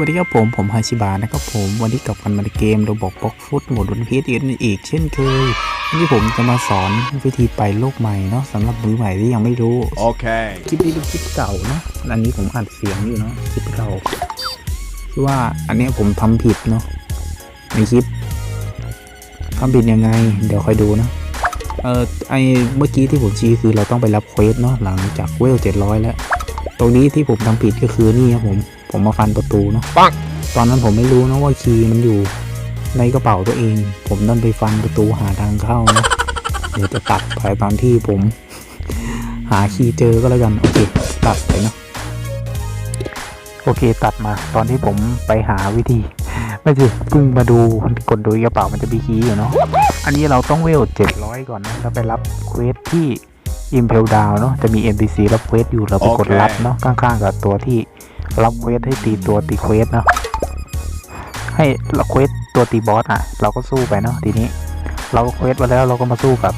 วัสดีครับผม ผมฮาชิบะนะครับผม วันนี้กลับกันมาในเกมโรบอกบ็อกฟุตโหมดวันพีอีกอีกเช่นเคยวันนี้ผมจะมาสอนวิธีไปโลกใหม่เนาะสำหรับมือใหม่ที่ยังไม่รู้ Okay. คลิปนี้เป็นคลิปเก่าเนาะอันนี้ผมอัดเสียงอยู่เนาะคลิปเก่าคือว่าอันเนี้ยผมทำผิดเนาะในคลิปทำผิดยังไง เดี๋ยวคอยดูนะเออไอเมื่อกี้ที่ผมชี้คือเราต้องไปรับเควสเนาะหลังจากเวลเจ็ดร้อยแล้ว ตรงนี้ที่ผมทำผิดก็คือนี่ครับผม ผมมาฟันประตูเนาะปังตอนนั้นผมไม่รู้นะว่าคีย์มันอยู่ในกระเป๋าตัวเอง ผมนั่นไปฟันประตูหาทางเข้านะเดี๋ยวจะตัดไปตอนที่ผม หาคีย์เจอก็แล้วกันโอเคตัดไปเนาะโอเคตัดมาตอนที่ผมไปหาวิธี ไม่ใช่เพิ่งมาดูกดดูกระเป๋ามันจะมีคีย์อยู่เนาะอันนี้เราต้องเวลเจ็ดร้อยก่อนนะแล้วไปรับเควสที่ Impel Down เนาะจะมี NPC รับเควสอยู่เราไปกดโอเครับเนาะข้างๆกับตัวที่ รับเควสให้ตีตัวตีเควสเนาะให้เราเควสตัวตีบอสอะ เราก็สู้ไปเนาะทีนี้ เราเควสมาแล้วเราก็มาสู้กับ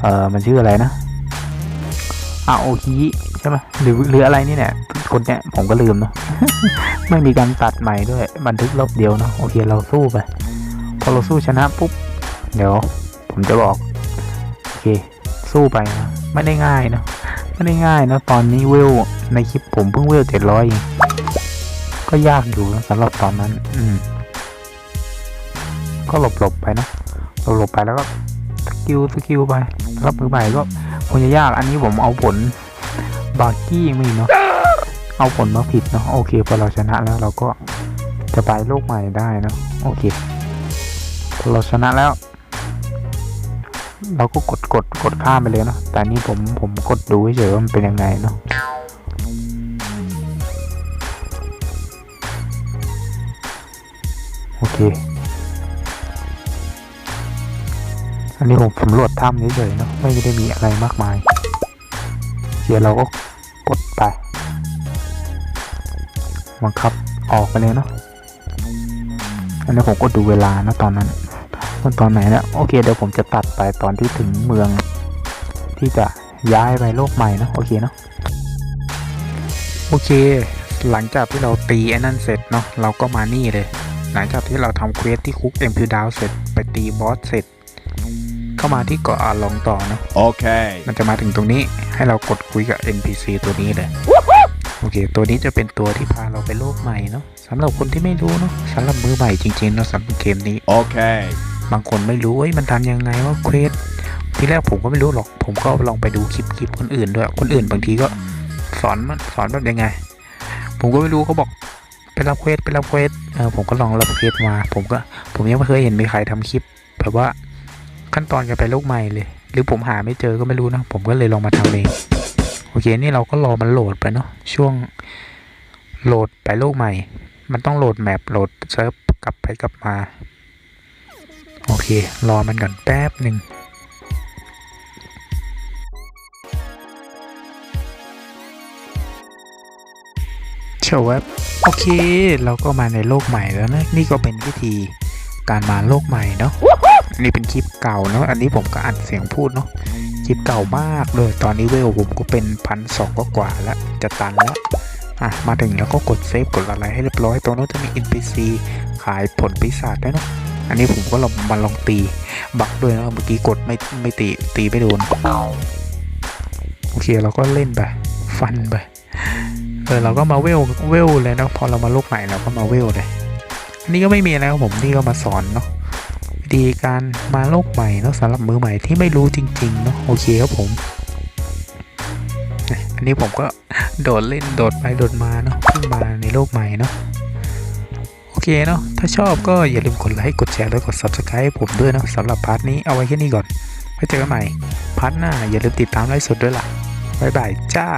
เอ่อมันชื่ออะไรนะอาโอคิใช่ไหมหรือหรืออะไรนี่เนี่ยคนเนี้ยผมก็ลืมเนาะไม่มีการตัดใหม่ด้วย บันทึกรอบเดียวเนาะโอเคเราสู้ไป พอเราสู้ชนะปุ๊บ เดี๋ยว ผมจะบอก โอเค สู้ไปนะไม่ได้ง่ายนะ ไม่ได้ง่ายนะตอนนี้เวลในคลิปผมเพิ่งเวลเจ็ดร้อยก็ยากอยู่สำหรับตอนนั้น อืม ก็หลบหลบๆไปนะหลบหลบๆไปแล้วก็สกิลสกิลไปรับมือใหม่ก็คงจะยากอันนี้ผมเอาผลบาร์กี้ม่เนาะเอาผลมาผิดเนาะโอเคพอเราชนะแล้วเราก็จะไปโลกใหม่ได้เนอะโอเคพอเราชนะแล้ว เราก็กดกดกดข้ามไปเลยเนาะแต่นี่ผมผมกดดูเฉยๆว่ามันเป็นยังไงเนาะโอเค อันนี้ผมสำรวจถ้ำเฉยๆเนาะไม่ได้มีอะไรมากมายเดี๋ยวเราก็กดไปบังคับออกไปเลยเนาะอันนี้ผมก็ดูเวลานะตอนนั้น ตอนตอนไหนเนี่ยโอเคเดี๋ยวผมจะตัดไปตอนที่ถึงเมือง ที่จะย้ายไปโลกใหม่นะโอเคเนาะโอเค หลังจากที่เราตีไอ้นั่นเสร็จเนาะเราก็มานี่เลย หลังจากที่เราทำเควสที่คุกเอ็มพิวดาวเสร็จไปตีบอสเสร็จ เข้ามาที่เกาะอาลองต่อเนาะ Okay. มันจะมาถึงตรงนี้ให้เรากดคุยกับ NPC ตัวนี้เลยโอเค ตัวนี้จะเป็นตัวที่พาเราไปโลกใหม่เนาะสำหรับคนที่ไม่รู้เนาะสำหรับมือใหม่จริงๆเนาะสำหรับเกมนี้ Okay. บางคนไม่รู้เอ้ยมันทำยังไงว่าเควสทีแรกผมก็ไม่รู้หรอก ผมก็ลองไปดูคลิปคลิปคนอื่นด้วย คนอื่นบางทีก็สอนมันสอนแบบยังไง ผมก็ไม่รู้เขาบอกไปรับเควสไปรับเควสเออผมก็ลองรับเควสมา ผมก็ ผมยังไม่เคยเห็นมีใครทำคลิป แบบว่าขั้นตอนการไปโลกใหม่เลย หรือผมหาไม่เจอก็ไม่รู้นะผมก็เลยลองมาทำเองโอเคนี่เราก็รอมันโหลดไปเนาะช่วงโหลดไปโลกใหม่ มันต้องโหลดแมปโหลดเซิร์ฟกลับไปกลับมา เครอมันก่อนแป๊บหนึ่งเชวเว็บโอเค เราก็มาในโลกใหม่แล้วนะ นี่ก็เป็นวิธีการมาโลกใหม่เนาะอันนี้เป็นคลิปเก่าเนาะอันนี้ผมก็อัดเสียงพูดเนาะคลิปเก่ามากเลยตอนนี้เวลผมก็เป็นพันสองกว่าแล้ว จะตันแล้วอะมาถึงแล้วก็กดเซฟกดอะไรให้เรียบร้อยตรงนั้นจะมี NPC ขายผลปีศาจด้วยเนาะ อันนี้ผมก็ลองมาลองตีบักด้วยนะเมื่อกี้กดไม่ไม่ตีตีไม่โดนโอเคเราก็เล่นไปฟันไปเออเราก็มาเวลเวลเลยเนาะพอเรามาโลกใหม่เราก็มาเวลเลยอันนี้ก็ไม่มีอะไรครับผมนี่ก็มาสอนเนาะวิธีการมาโลกใหม่เนาะสำหรับมือใหม่ที่ไม่รู้จริงๆเนาะโอเคครับผมอันนี้ผมก็โดดเล่นโดดไปโดดมาเนาะเพิ่งมาในโลกใหม่เนาะ เคเนาะถ้าชอบก็อย่าลืมกดไลค์กดแชร์และกด subscribe ให้ผมด้วยเนาะสำหรับพาร์ทนี้เอาไว้แค่นี้ก่อนไว้เจอกันใหม่พาร์ทหน้าอย่าลืมติดตามไลฟ์สดด้วยล่ะบ๊ายบายจ้า